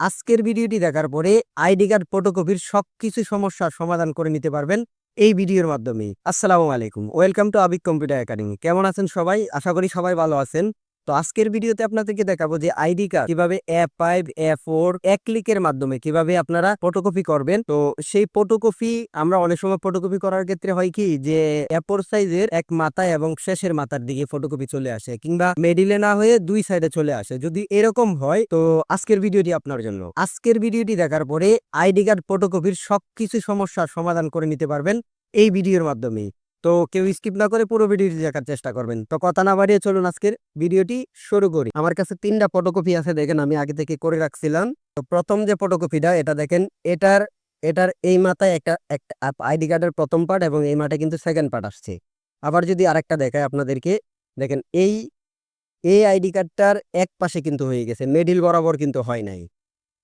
আজকের ভিডিওটি দেখার পরে আইডি কার্ড, ফটোকপির সবকিছু সমস্যার সমাধান করে নিতে পারবেন এই ভিডিওর মাধ্যমে। আসসালামু আলাইকুম। Welcome to Abik computer academy. কেমন আছেন সবাই? আশা করি সবাই ভালো আছেন। তো আজকের ভিডিওতে আপনাদেরকে দেখাবো যে আইডি কার্ড কীভাবে এ ফাইভ এ ফোর এক ক্লিকের মাধ্যমে কীভাবে আপনারা ফটোকপি করবেন। তো সেই ফটোকপি আমরা অনেক সময় ফটোকপি করার ক্ষেত্রে হয় কি যে এপোর সাইজের এক মাথায় এবং শেষের মাথার দিকে ফটোকপি চলে আসে কিংবা মেডিলে না হয়ে দুই সাইডে চলে আসে। যদি এরকম হয় তো আজকের ভিডিওটি আপনার জন্য। আজকের ভিডিওটি দেখার পরে আইডি কার্ড ফটোকপির সবকিছু সমস্যার সমাধান করে নিতে পারবেন এই ভিডিওর মাধ্যমে তো কেউ স্কিপ না করে পুরো ভিডিওটি দেখার চেষ্টা করবেন। তো কথা না বাড়িয়ে চলুন আজকের ভিডিওটি শুরু করি। আমার কাছে তিনটা ফটোকপি আছে, দেখেন আমি আগে থেকে করে রাখছিলাম। তো প্রথম যে ফটোকপিটা এটা দেখেন, এটার এটার এই মাথায় একটা একটা আইডি কার্ডের প্রথম পার্ট এবং এই মাথায় কিন্তু সেকেন্ড পার্ট আসছে। আবার যদি আরেকটা দেখায় আপনাদেরকে, দেখেন এই এই আইডি কার্ডটার এক পাশে কিন্তু হয়ে গেছে মেডিল বরাবর কিন্তু হয় নাই।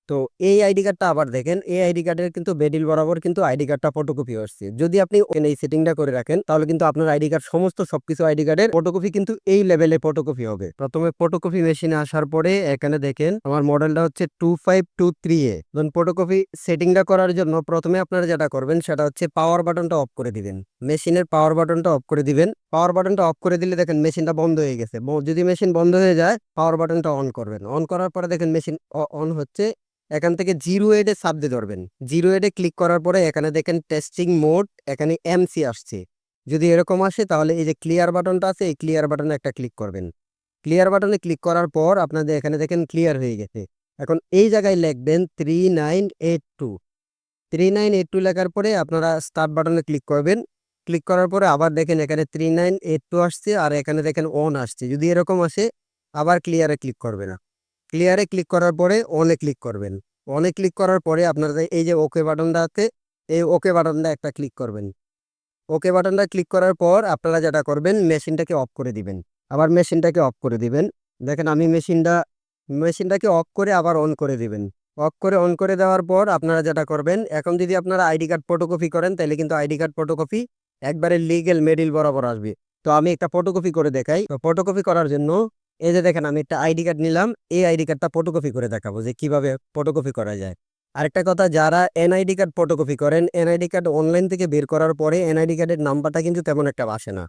তো এই আইডি কার্ডটা আবার দেখেন, এই আইডি কার্ডের কিন্তু বেডিল বরাবর কিন্তু আইডি কার্ডটা ফটোকপি আসছে। যদি আপনি এই সেটিংটা করে রাখেন, তাহলে কিন্তু আপনার আইডি কার্ড সমস্ত সবকিছু আইডি কার্ডের ফটোকপি কিন্তু এই লেভেলে ফটোকপি হবে। প্রথমে ফটোকপি মেশিনে আসার পরে এখানে দেখেন, আমার মডেলটা হচ্ছে টু ফাইভ টু থ্রি এ ধরুন ফটোকপি সেটিংটা করার জন্য প্রথমে আপনারা যেটা করবেন, সেটা হচ্ছে পাওয়ার বাটনটা অফ করে দিবেন। মেশিনের পাওয়ার বাটনটা অফ করে দিবেন। পাওয়ার বাটনটা অফ করে দিলে দেখেন মেশিনটা বন্ধ হয়ে গেছে। যদি মেশিন বন্ধ হয়ে যায় পাওয়ার বাটনটা অন করবেন। অন করার পরে দেখেন মেশিন অন হচ্ছে এখান থেকে জিরো এডে সাব দিয়ে ধরবেন। জিরো এডে ক্লিক করার পরে এখানে দেখেন টেস্টিং মোড, এখানে এমসি আসছে। যদি এরকম আসে তাহলে এই যে ক্লিয়ার বাটনটা আছে, এই ক্লিয়ার বাটনে একটা ক্লিক করবেন। ক্লিয়ার বাটনে ক্লিক করার পর আপনাদের এখানে দেখেন ক্লিয়ার হয়ে গেছে। এখন এই জায়গায় লিখবেন three nine eight two three nine eight two লেখার পরে আপনারা স্টার্ট বাটনে ক্লিক করবেন। ক্লিক করার পরে আবার দেখেন এখানে থ্রি নাইন এইট টু আসছে আর এখানে দেখেন অন আসছে। যদি এরকম আসে, আবার ক্লিয়ারে ক্লিক করবে না ক্লিয়ারে ক্লিক করার পরে অনে ক্লিক করবেন। অনে ক্লিক করার পরে আপনাদের এই যে ওকে বাটনটা আছে, এই ওকে বাটনটা একটা ক্লিক করবেন। ওকে বাটনটা ক্লিক করার পর আপনারা যেটা করবেন মেশিনটাকে অফ করে দিবেন। আবার মেশিনটাকে অফ করে দিবেন। দেখেন আমি মেশিনটা মেশিনটাকে অফ করে আবার অন করে দিবেন। অফ করে অন করে দেওয়ার পর আপনারা যেটা করবেন, এখন যদি আপনারা আইডি কার্ড ফটোকপি করেন, তাহলে কিন্তু আইডি কার্ড ফটোকপি একবারে লিগেল মেডিল বরাবর আসবে। তো আমি একটা ফটোকপি করে দেখাই। তো ফটোকপি করার জন্য এই যে দেখেন, আমি একটা আইডি কার্ড নিলাম, এই আইডি কার্ডটা ফটোকপি করে দেখাবো যে কীভাবে ফটোকপি করা যায়। আরেকটা কথা, যারা এনআইডি কার্ড ফটোকপি করেন এনআইডি কার্ড অনলাইন থেকে বের করার পরে এনআইডি কার্ডের নাম্বারটা কিন্তু তেমন একটা আসে না।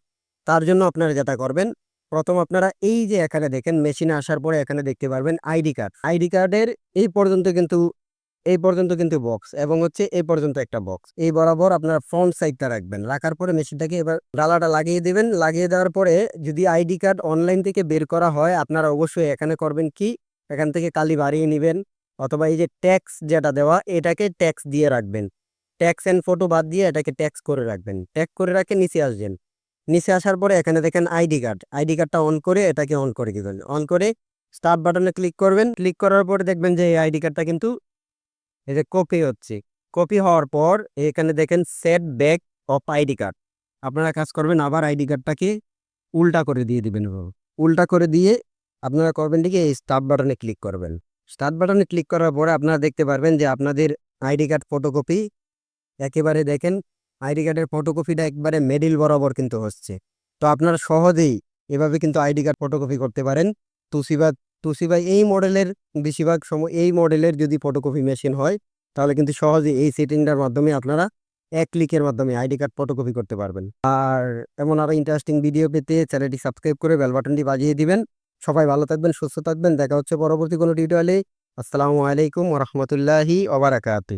তার জন্য আপনারা যেটা করবেন, প্রথম আপনারা এই যে এখানে দেখেন মেশিনে আসার পরে এখানে দেখতে পারবেন আইডি কার্ড আইডি কার্ডের এই পর্যন্ত কিন্তু এই পর্যন্ত কিন্তু বক্স এবং হচ্ছে এই পর্যন্ত একটা বক্স এই বরাবর আপনার ফ্রন্ট সাইডটা রাখবেন। রাখার পরে মেশিনটাকে এবার ডালাটা লাগিয়ে দেবেন। লাগিয়ে দেওয়ার পরে যদি আইডি কার্ড অনলাইন থেকে বের করা হয়, আপনারা অবশ্যই এখানে করবেন কি? এখান থেকে কালি বাড়িয়ে নেবেন অথবা এই যে ট্যাক্স যেটা দেওয়া, এটাকে ট্যাক্স দিয়ে রাখবেন। ট্যাক্স অ্যান্ড ফটো বাদ দিয়ে এটাকে ট্যাক্স করে রাখবেন। ট্যাগ করে রাখে নিচে আসবেন। নিচে আসার পরে এখানে দেখেন আইডি কার্ড আইডি কার্ডটা অন করে এটাকে অন করে দিবেন। অন করে স্টার্ট বাটনে ক্লিক করবেন। ক্লিক করার পরে দেখবেন যে এই আইডি কার্ডটা কিন্তু এই যে কপি হচ্ছে। কপি হওয়ার পর এখানে দেখেন set back off ID card আপনারা কাজ করবেন, আবার আইডি কার্ডটাকে উল্টা করে দিয়ে দিবেন। উল্টা করে দিয়ে আপনারা করবেন কি, এই স্টার্ট বাটনে ক্লিক করবেন। স্টার্ট বাটনে ক্লিক করার পরে আপনারা দেখতে পারবেন যে আপনাদের আইডি কার্ড ফটোকপি একেবারে দেখেন আইডি কার্ডের ফটোকপিটা একবারে মেডিল বরাবর কিন্তু হচ্ছে। তো আপনারা সহজেই এভাবে কিন্তু আইডি কার্ড ফটোকপি করতে পারেন। তুসিবা ভাই, এই মডেলের বেশিরভাগ সময়, এই মডেলের যদি ফটোকপি মেশিন হয়, তাহলে কিন্তু সহজে এই সেটিংটার মাধ্যমে আপনারা এক ক্লিকের মাধ্যমে আইডি কার্ড ফটোকপি করতে পারবেন। আর এমন আরও ইন্টারেস্টিং ভিডিও পেতে চ্যানেলটি সাবস্ক্রাইব করে বেল বাটনটি বাজিয়ে দিবেন। সবাই ভালো থাকবেন, সুস্থ থাকবেন। দেখা হচ্ছে পরবর্তী কোনো টিউটোরিয়ালে আসসালামু আলাইকুম ওরহমতুল্লাহি ওবারাকাতু